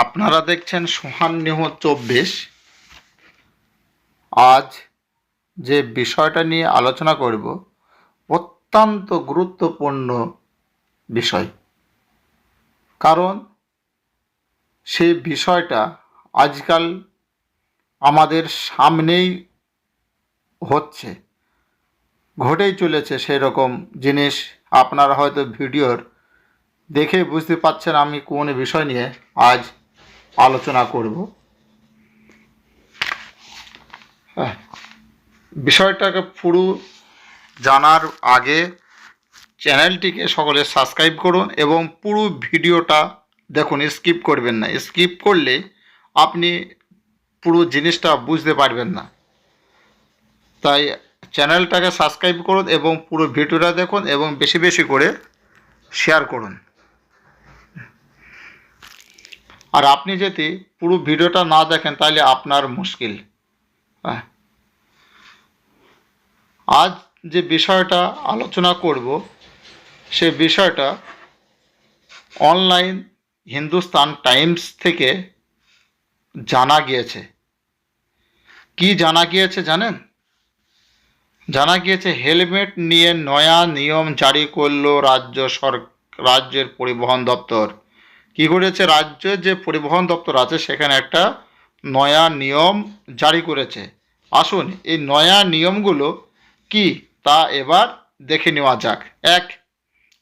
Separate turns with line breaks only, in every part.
আপনারা দেখছেন সোহান নিহ চব্বিশ। আজ যে বিষয়টা নিয়ে আলোচনা করব, অত্যন্ত গুরুত্বপূর্ণ বিষয়। কারণ সেই বিষয়টা আজকাল আমাদের সামনেই হচ্ছে। ঘটেই চলেছে সেই রকম জিনিস। আপনারা হয়তো ভিডিওর দেখে বুঝতে পাচ্ছেন আমি কোন বিষয় নিয়ে আজ আলোচনা করব। হ্যাঁ, বিষয়টাকে পুরো জানার আগে চ্যানেলটিকে সকলে সাবস্ক্রাইব করুন এবং পুরো ভিডিওটা দেখুন স্কিপ করবেন না। স্কিপ করলে আপনি পুরো জিনিসটা বুঝতে পারবেন না। তাই চ্যানেলটাকে সাবস্ক্রাইব করুন এবং পুরো ভিডিওটা দেখুন এবং বেশি বেশি করে শেয়ার করুন। আর আপনি যদি পুরো ভিডিওটা না দেখেন, তাহলে আপনার মুশকিল। আজ যে বিষয়টা আলোচনা করব, সে বিষয়টা অনলাইন হিন্দুস্তান টাইমস থেকে জানা গিয়েছে। কি জানা গিয়েছে জানেন? জানা গিয়েছে, হেলমেট নিয়ে নয়া নিয়ম জারি করল রাজ্য সর, রাজ্যের পরিবহন দপ্তর। কি করেছে? রাজ্যের যে পরিবহন দপ্তর আছে, সেখানে একটা নয়া নিয়ম জারি করেছে। আসুন, এই নয়া নিয়মগুলো কি? তা এবার দেখে নেওয়া যাক। এক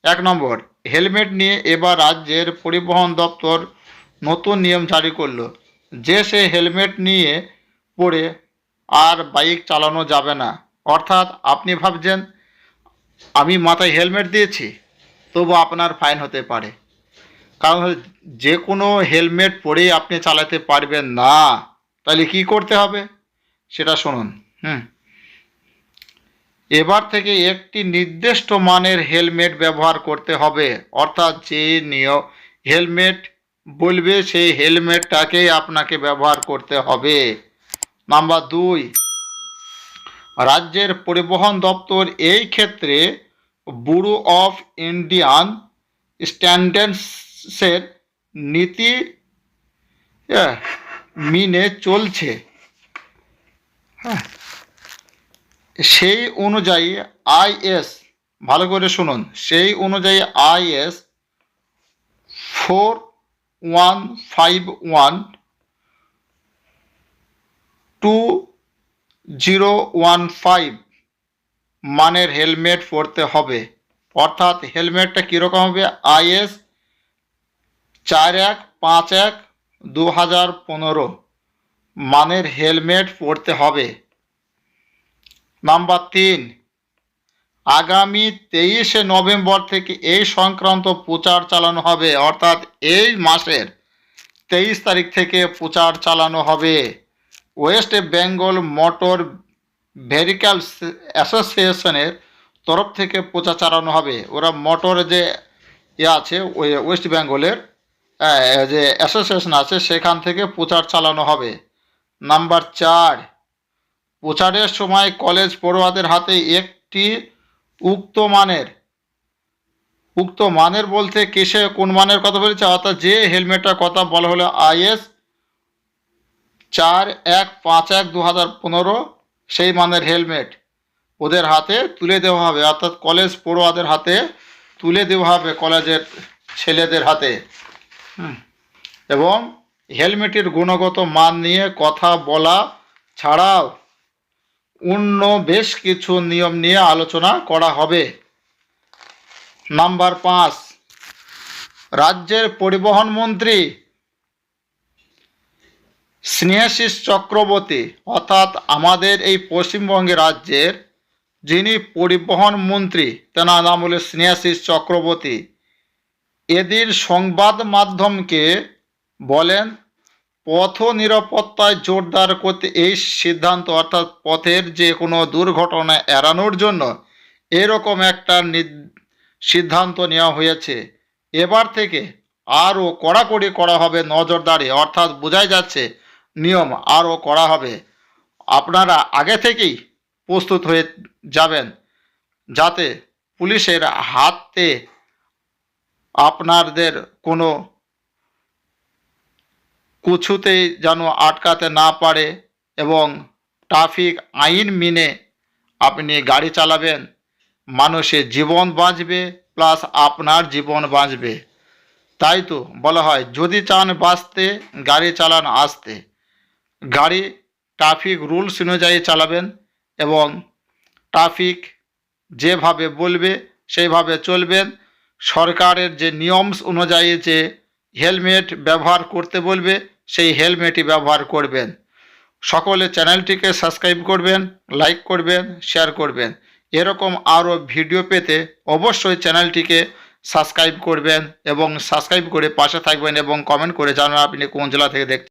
এক নম্বর, হেলমেট নিয়ে এবার রাজ্যের পরিবহন দপ্তর নতুন নিয়ম জারি করল। যে সে হেলমেট নিয়ে পরে আর বাইক চালানো যাবে না। অর্থাৎ আপনি ভাবছেন, আমি মাথায় হেলমেট দিয়েছি, তবু আপনার ফাইন হতে পারে। কারণ যে কোনো হেলমেট পরেই আপনি চালাতে পারবেন না। তাহলে কি করতে হবে? সেটা শুনুন, হুম। এবার থেকে একটি নির্দিষ্ট মানের হেলমেট ব্যবহার করতে হবে। অর্থাৎ যে নিয়ম হেলমেট বলবে সেই হেলমেটটাকেই আপনাকে ব্যবহার করতে হবে। নাম্বার দুই, রাজ্যের পরিবহন দপ্তর এই ক্ষেত্রে ব্যুরো অফ ইন্ডিয়ান স্ট্যান্ডার্ডসের নীতি আহ, মিনে চলছে। হ্যাঁ সেই অনুযায়ী আইএস ভালো করে শুনুন সেই অনুযায়ী IS four one five one two zero one five মানের হেলমেট পরতে হবে। অর্থাৎ হেলমেটটা কীরকম হবে? আইএস চার এক, পাঁচ এক দু হাজার পনেরো। মানের হেলমেট পরতে হবে। নাম্বার তিন, আগামী তেইশে নভেম্বর থেকে এই সংক্রান্ত প্রচার চালানো হবে। অর্থাৎ এই মাসের তেইশ তারিখ থেকে প্রচার চালানো হবে। ওয়েস্ট বেঙ্গল মোটর ভেহিক্যাল অ্যাসোসিয়েশনের তরফ থেকে প্রচার চালানো হবে। ওরা মোটর যে ইয়ে আছে ওয়েস্ট বেঙ্গলের যে অ্যাসোসিয়েশন আছে, সেখান থেকে প্রচার চালানো হবে। নাম্বার চার, প্রচারের সময় কলেজ পড়ুয়াদের হাতে একটি উক্ত মানের উক্ত মানের বলতে কিসে কোন মানের কথা বলেছে? অর্থাৎ যে হেলমেটটার কথা বলা হলো আইএস চার এক পাঁচ এক দু হাজার পনেরো, সেই মানের হেলমেট ওদের হাতে তুলে দেওয়া হবে। অর্থাৎ কলেজ পড়ুয়াদের হাতে তুলে দেওয়া হবে কলেজের ছেলেদের হাতে। এবং হেলমেটের গুণগত মান নিয়ে কথা বলা ছাড়াও অন্য বেশ কিছু নিয়ম নিয়ে আলোচনা করা হবে। নাম্বার পাঁচ, রাজ্যের পরিবহন মন্ত্রী স্নেহাশিস চক্রবর্তী, অর্থাৎ আমাদের এই পশ্চিমবঙ্গে রাজ্যের যিনি পরিবহন মন্ত্রী, তেনার নাম হলো স্নেহাশিস চক্রবর্তী। এদিন সংবাদ মাধ্যমকে বলেন পথ নিরাপত্তায় জোরদার করতে এই সিদ্ধান্ত অর্থাৎ পথের যে কোনো দুর্ঘটনা এড়ানোর জন্য এরকম একটা সিদ্ধান্ত নেওয়া হয়েছে। এবার থেকে আরও কড়াকড়ি করা হবে নজরদারি, অর্থাৎ বোঝাই যাচ্ছে নিয়ম আরও করা হবে। আপনারা আগে থেকেই প্রস্তুত হয়ে যাবেন, যাতে পুলিশের হাতে আপনাদের কোনো কিছুতেই যেন আটকাতে না পারে এবং ট্রাফিক আইন মেনে আপনি গাড়ি চালাবেন মানুষের জীবন বাঁচবে প্লাস আপনার জীবন বাঁচবে। তাই তো বলা হয়, যদি চান বাঁচতে, গাড়ি চালান আসতে। গাড়ি ট্রাফিক রুলস অনুযায়ী চালাবেন এবং ট্রাফিক যেভাবে বলবে, সেইভাবে চলবেন। সরকারের যে নিয়ম অনুযায়ী যে হেলমেট ব্যবহার করতে বলবে, সেই হেলমেটই ব্যবহার করবেন। সকলে চ্যানেলটিকে সাবস্ক্রাইব করবেন, লাইক করবেন, শেয়ার করবেন। এরকম আরও ভিডিও পেতে অবশ্যই চ্যানেলটিকে সাবস্ক্রাইব করবেন এবং সাবস্ক্রাইব করে পাশে থাকবেন এবং কমেন্ট করে জানান আপনি কোন জেলা থেকে দেখছেন।